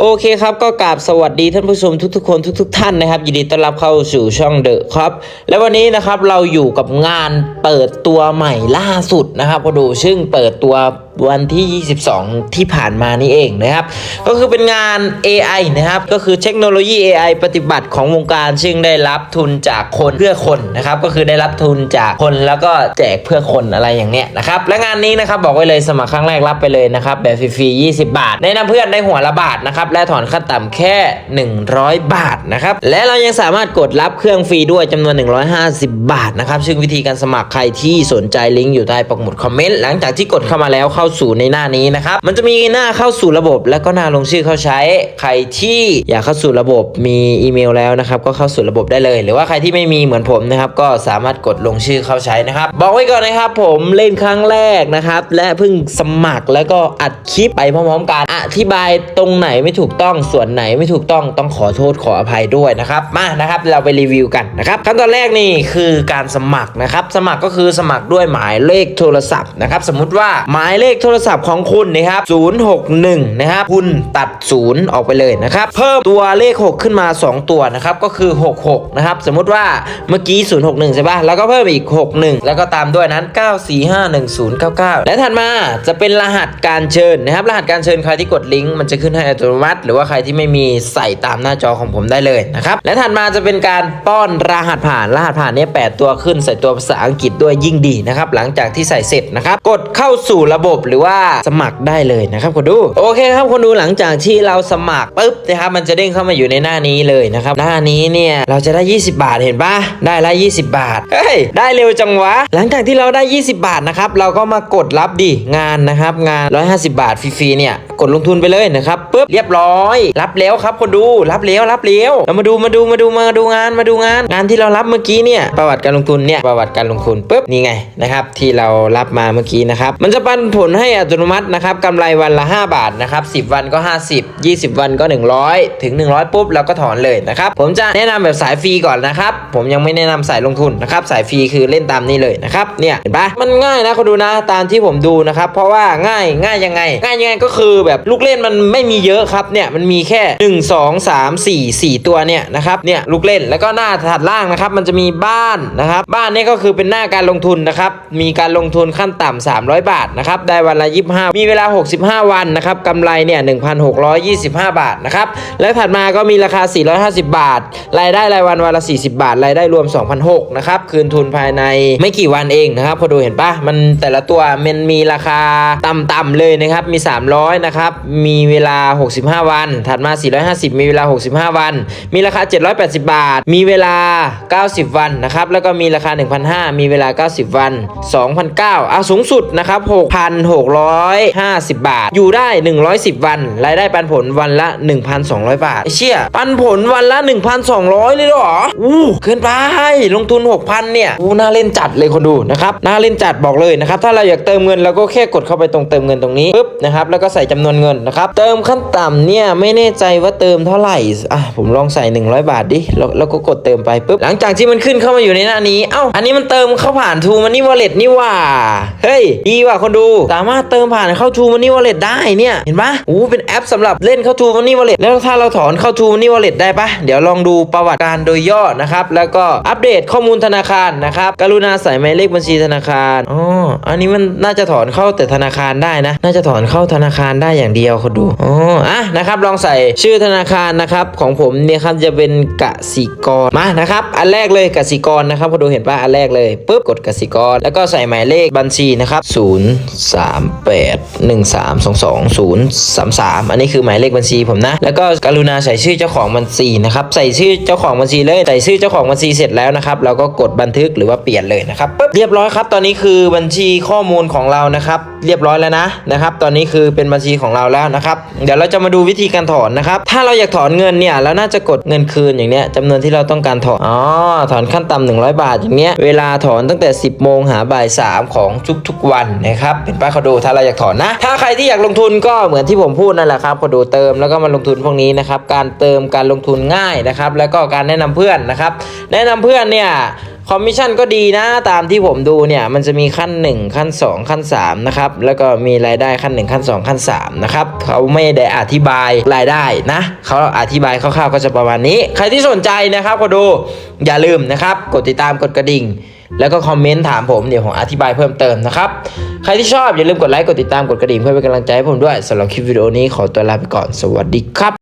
โอเคครับก็กราบสวัสดีท่านผู้ชมทุกๆคนทุก ๆ ท่านนะครับยินดีต้อนรับเข้าสู่ช่องเดอะครับ และวันนี้นะครับเราอยู่กับงานเปิดตัวใหม่ล่าสุดนะครับก็ดูซึ่งเปิดตัว วันที่ 22 ที่ผ่านมานี่เองนะครับ ก็คือเป็นงาน AI นะครับ ก็คือเทคโนโลยี AI ปฏิบัติของวงการ ซึ่งได้รับทุนจากคนเพื่อคนนะครับ ก็คือได้รับทุนจากคนแล้วก็แจกเพื่อคนอะไรอย่างเนี้ยนะครับ และงานนี้นะครับบอกไว้เลยสมัครครั้งแรกรับไปเลยนะครับแบบฟรีๆ20 บาทแนะนำเพื่อนได้หัวละบาทนะครับและถอนขั้นต่ำแค่ 100 บาทนะครับและเรายังสามารถกดรับเครื่องฟรีด้วยจำนวน 150 บาทนะครับซึ่งวิธีการสมัครใครที่สนใจลิงก์อยู่ใต้ปักหมุดคอมเมนต์หลังจากที่กดเข้ามาแล้วเข้าสู่ในหน้านี้นะครับมันจะมีหน้าเข้าสู่ระบบ แล้วก็หน้าลงชื่อเข้าใช้ ใครที่อยากเข้าสู่ระบบมีอีเมลแล้วนะครับก็เข้าสู่ระบบได้เลย หรือว่าใครที่ไม่มีเหมือนผมนะครับก็สามารถกดลงชื่อเข้าใช้นะครับ บอกไว้ก่อนนะครับผมเล่นครั้งแรกนะครับและเพิ่งสมัครแล้วก็อัดคลิปไปพร้อมๆกันอธิบายตรงไหนไม่ถูกต้องส่วนไหนไม่ถูกต้องต้องขอโทษขออภัยด้วยนะครับมานะครับเราไปรีวิวกันนะครับขั้นตอนแรกนี่คือการสมัครนะครับสมัครก็คือสมัครด้วยหมายเลขโทรศัพท์นะครับสมมุติว่าหมายเลขโทรศัพท์ของคุณนะครับ 061 นะครับ คุณตัด 0 ออกไปเลยนะครับ เพิ่มตัวเลข 6 ขึ้นมา 2 ตัวนะครับ ก็คือ 66 นะครับ สมมุติว่าเมื่อกี้ 061 ใช่ปะแล้วก็เพิ่มอีก 61 แล้วก็ตามด้วยนั้น 9451099 และถัดมาจะเป็นรหัสการเชิญนะครับ รหัสการเชิญใครที่กดลิงก์มันจะขึ้นให้อัตโนมัติ หรือว่าใครที่ไม่มีใส่ตามหน้าจอของผมได้เลยนะครับ และถัดมาจะเป็นการป้อนรหัสผ่าน รหัสผ่านเนี้ย8ตัวขึ้นใส่ตัวภาษาอังกฤษด้วยยิ่งดีนะครับ หลังจากที่ใส่เสร็จนะครับ กดเข้าสู่ระบบหรือว่าสมัครได้เลยนะครับคนดู โอเคครับคนดูหลังจากที่เราสมัครปุ๊บนะครับมันจะเด้งเข้ามาอยู่ในหน้านี้เลยนะครับหน้านี้เนี่ยเราจะได้ 20 บาทเห็นปะได้ละ 20 บาทเฮ้ยได้เร็วจังวะ หลังจากที่เราได้ 20 บาทนะครับเราก็มากดรับดิงานนะครับงาน 150 บาทฟรีๆเนี่ยกดลงทุนไปเลยนะครับปุ๊บเรียบร้อย รับแล้วครับคนดูรับแล้วรับแล้วเรามาดูมาดูมาดูมาดูงานมาดูงาน งานที่เรารับเมื่อกี้เนี่ยประวัติการลงทุนเนี่ยประวัติการลงทุนปุ๊บนี่ไงนะครับที่เรารับมาเมื่อกี้นะครับมันจะปันผลให้อัตโนมัตินะครับกำไรวันละ 5 บาทนะครับ10 วันก็ 50 20 วันก็ 100 ถึง 100 ปุ๊บเราก็ถอนเลยนะครับผมจะแนะนำแบบสายฟรีก่อนนะครับผมยังไม่แนะนำสายลงทุนนะครับสายฟรีคือเล่นตามนี้เลยนะครับเนี่ยเห็นปะมันง่ายนะคนดูนะตามที่ผมดูนะครับเพราะว่าง่ายง่ายยังไง ง่ายยังไงก็คือแบบลูกเล่นมันไม่มีเยอะครับเนี่ยมันมีแค่ 1 2 3 4 4 ตัวเนี่ยนะครับเนี่ยลูกเล่นแล้วก็หน้าถัดล่างนะครับมันจะมีบ้านนะครับบ้านนี่ก็คือเป็นหน้าการลงทุนนะครับมีการลงทุนขั้นต่ำ300 บาทนะครับได้วันละ 25 มีเวลา 65 วันนะครับกำไรเนี่ย1,625 บาทนะครับแล้วถัดมาก็มีราคา 450 บาท รายได้รายวันวันละ 40 บาท รายได้รวม2,600นะครับคืนทุนภายในไม่กี่วันเองนะครับพอดูเห็นปะมันแต่ละตัวมันมีราคาต่ำๆเลยนะครับมี 300นะครับมีเวลา 65 วัน ถัดมา 450 มีเวลา 65 วัน มีราคา 780 บาท มีเวลา 90 วันนะครับแล้วก็มีราคา 1,500 มีเวลา 90 วัน2,900เอาสูงสุดนะครับ6,650 บาท อยู่ได้ 110 วัน รายได้ปันผลวันละ 1,200 บาทไอ้เชี่ย ปันผลวันละ 1,200 เลยเหรอ อู้เกินไป ลงทุน 6,000 เนี่ย อู้น่าเล่นจัดเลยคนดูนะครับ น่าเล่นจัดบอกเลยนะครับ ถ้าเราอยากเติมเงินเราก็แค่กดเข้าไปตรงเติมเงินตรงนี้ปุ๊บนะครับ แล้วก็ใส่จำนวนเงินนะครับ เติมขั้นต่ำเนี่ยไม่แน่ใจว่าเติมเท่าไหร่ อะผมลองใส่ 100 บาทดิแล้วแล้วก็กดเติมไปปุ๊บ หลังจากที่มันขึ้นเข้ามาอยู่ในหน้านี้ เอ้า อันนี้มันเติมเข้าผ่านทูมันนี่วอลเล็ตนี่ว่า เฮ้ย ดีว่ะคนดูามารถเติมผ่านเข้าทูมันนี่วอลเล็ตได้เนี่ย เห็นปะอู้เป็นแอปสำหรับเล่นเข้าทูมันนี่วอลเล็ตแล้วถ้าเราถอนเข้าทูมันนี่วอลเล็ตได้ปะเดี๋ยวลองดูประวัติการโดยย่อนะครับ แล้วก็อัปเดตข้อมูลธนาคารนะครับกรุณาใส่หมายเลขบัญชีธนาคารอ๋ออันนี้มันน่าจะถอนเข้าแต่ธนาคารได้นะ น่าจะถอนเข้าธนาคารได้อย่างเดียวคนดูอ๋ออะนะครับลองใส่ชื่อธนาคารนะครับของผมเนี่ยครับจะเป็นกสิกรมานะครับ อันแรกเลยกสิกรนะครับพอดูเห็นป่ะอันแรกเลยปุ๊บกดกสิกร แล้วก็ใส่หมายเลขบัญชีนะครับ0 3 8 1 3 2 2 0 3 3 อันนี้คือหมายเลขบัญชีผมนะ แล้วก็กรุณาใส่ชื่อเจ้าของบัญชีนะครับ ใส่ชื่อเจ้าของบัญชีเลย ใส่ชื่อเจ้าของบัญชีเสร็จแล้วนะครับ เราก็กดบันทึกหรือว่าเปลี่ยนเลยนะครับปุ๊บเรียบร้อยครับ ตอนนี้คือบัญชีข้อมูลของเรานะครับเรียบร้อยแล้วนะนะครับ ตอนนี้คือเป็นบัญชีของเราแล้วนะครับ เดี๋ยวเราจะมาดูวิธีการถอนนะครับ ถ้าเราอยากถอนเงินเนี่ยเราน่าจะกดเงินคืนอย่างเนี้ยจำนวนที่เราต้องการถอน อ๋อ ถอนขั้นต่ำ100 บาทอย่างเนี้ย เวลาถอนตั้งแต่ 10 โมงหาบ่าย 3 ของทุกๆวันนะครับ เห็นป้าขาดูถ้าเราอยากถอนนะ ถ้าใครที่อยากลงทุนก็เหมือนที่ผมพูดนั่นแหละครับเขาดูเติมแล้วก็มาลงทุนพวกนี้นะครับการเติมการลงทุนง่ายนะครับแล้วก็การแนะนำเพื่อนนะครับแนะนำเพื่อนเนี่ยคอมมิชชั่นก็ดีนะตามที่ผมดูเนี่ยมันจะมีขั้น 1 ขั้น 2 ขั้น3นะครับแล้วก็มีรายได้ขั้น 1 ขั้น 2 ขั้น3นะครับเขาไม่ได้อธิบายรายได้นะเขาอธิบายคร่าวๆก็จะประมาณนี้ ใครที่สนใจนะครับก็ดูอย่าลืมนะครับ กดติดตามกดกระดิ่ง แล้วก็คอมเมนต์ถามผมเดี๋ยวผมอธิบายเพิ่มเติมนะครับ ใครที่ชอบอย่าลืมกดไลค์กดติดตามกดกระดิ่งเพื่อเป็นกำลังใจให้ผมด้วยสำหรับคลิปวิดีโอนี้ขอตัวลาไปก่อนสวัสดีครับ